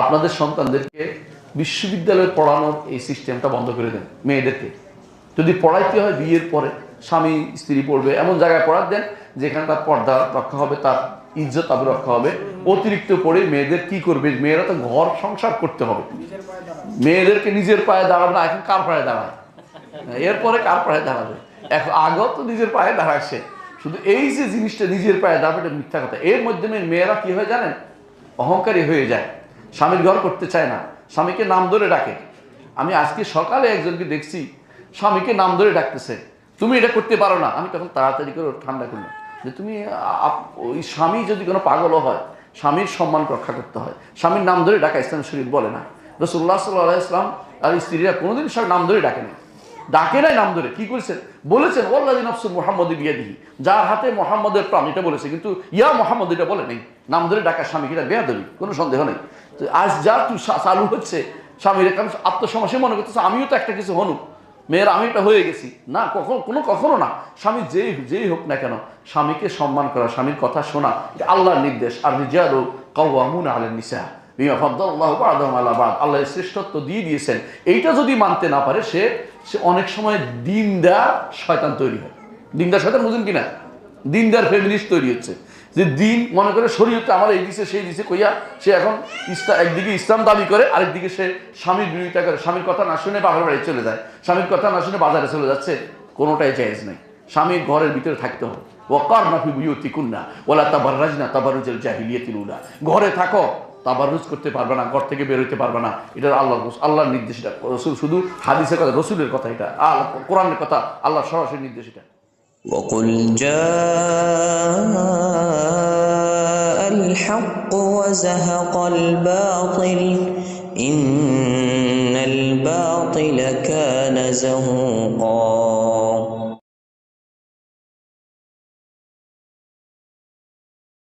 আপনাদের সন্তানদেরকে বিশ্ববিদ্যালয়ে পড়ানোর এই সিস্টেমটা বন্ধ করে দেন মেয়েদেরকে। যদি পড়াইতে হয় বিয়ের পরে, স্বামী, স্ত্রী পড়বে, এমন জায়গায় পড়ার দেন যেখানে তার পর্দা রক্ষা হবে, তার ইজ্জত আবু রক্ষা হবে। অতিরিক্ত পড়ে মেয়েদের কি করবে? মেয়েরা তো ঘর সংসার করতে হবে। মেয়েদেরকে নিজের পায়ে দাঁড়াবে না, এখন কার পায়ে দাঁড়ায়? এরপরে কার পায়ে দাঁড়াবে? এখন আগেও তো নিজের পায়ে দাঁড়াচ্ছে শুধু এই যে জিনিসটা নিজের পায়ে দাঁড়াবে, এটা মিথ্যা কথা। এর মাধ্যমে মেয়েরা কি হয় জানেন? অহংকারী হয়ে যায়। স্বামীর ঘর করতে চায় না, স্বামীকে নাম ধরে ডাকে। আমি আজকে সকালে একজনকে দেখছি, স্বামীকে নাম ধরে ডাকতেছে, তুমি এটা করতে পারো না। আমি তখন তাড়াতাড়ি করে ওর ঠান্ডা করলাম যে তুমি ওই স্বামী যদি কোনো পাগলও হয়, স্বামীর সম্মান রক্ষা করতে হয়, স্বামীর নাম ধরে ডাকা ইসলাম শরীফ বলে না। রসুল্লাহ সাল্লাহ ইসলাম আর স্ত্রীরা কোনোদিন সব নাম ধরে ডাকে না ডাকে নাই নাম ধরে, কি করেছেন বলেছেন ওল্লাদিন আফসুল মোহাম্মদ বিয়া দিহি যার হাতে মোহাম্মদের প্রাণ, এটা বলেছে, কিন্তু ইয়া মোহাম্মদ এটা বলে নেই। নাম ধরে ডাকা স্বামীকে এটা বেয়া দেবি কোনো সন্দেহ নেই। তো আজ যা তুই চালু হচ্ছে স্বামীর, কারণ আত্মসমাসে মনে করতেছে, আমিও তো একটা কিছু হনু মেয়ের, আমি এটা হয়ে গেছি। না, কখনো, কোনো কখনো না। স্বামী যেই যেই হোক না কেন, স্বামীকে সম্মান করা, স্বামীর কথা শোনা আল্লাহর নির্দেশ। আর রিজারু কাউয়ামুন আলেন নিসা। বিমা ফাদ্দাল্লাহু বা'দাহুম আলা বা'দ। আল্লাহ শ্রেষ্ঠত্ব দিয়ে দিয়েছেন। এইটা যদি মানতে না পারে, সে সে অনেক সময় দিনদার শয়তান তৈরি হয়। দিনদার শয়তান বুঝেন কিনা? দিনদার ফেমিনিস্ট তৈরি হচ্ছে। যে দিন মনে করে শরীরটা আমার এই দিছে, সেই দিছে কইয়া সে এখন ইসলাম একদিকে ইসলাম দাবি করে, আরেকদিকে সে স্বামীর বিরোধিতা করে। স্বামীর কথা না শুনে বাবার বাড়ি চলে যায়। স্বামীর কথা না শুনে বাজারে চলে যাচ্ছে, কোনোটাই জায়েজ নাই। স্বামীর ঘরের ভিতরে থাকতে হবে। ওয়াকার নাফি বুয়ুতি কুন্না ওলা তাবাররাজ না তাবারুজের জাহিলিয়াতিল উলা। ঘরে থাকো তাবারুজ করতে পারবে না ঘর থেকে বেরোতে পারবে না এটা আল্লাহ আল্লাহর নির্দেশ এটা রসুল শুধু হাদিসের কথা রসুলের কথা এটা আল্লাহ কোরআনের কথা আল্লাহ সরাসরি নির্দেশ এটা وقل جاء الحق وزهق الباطل إن الباطل كان زهوقا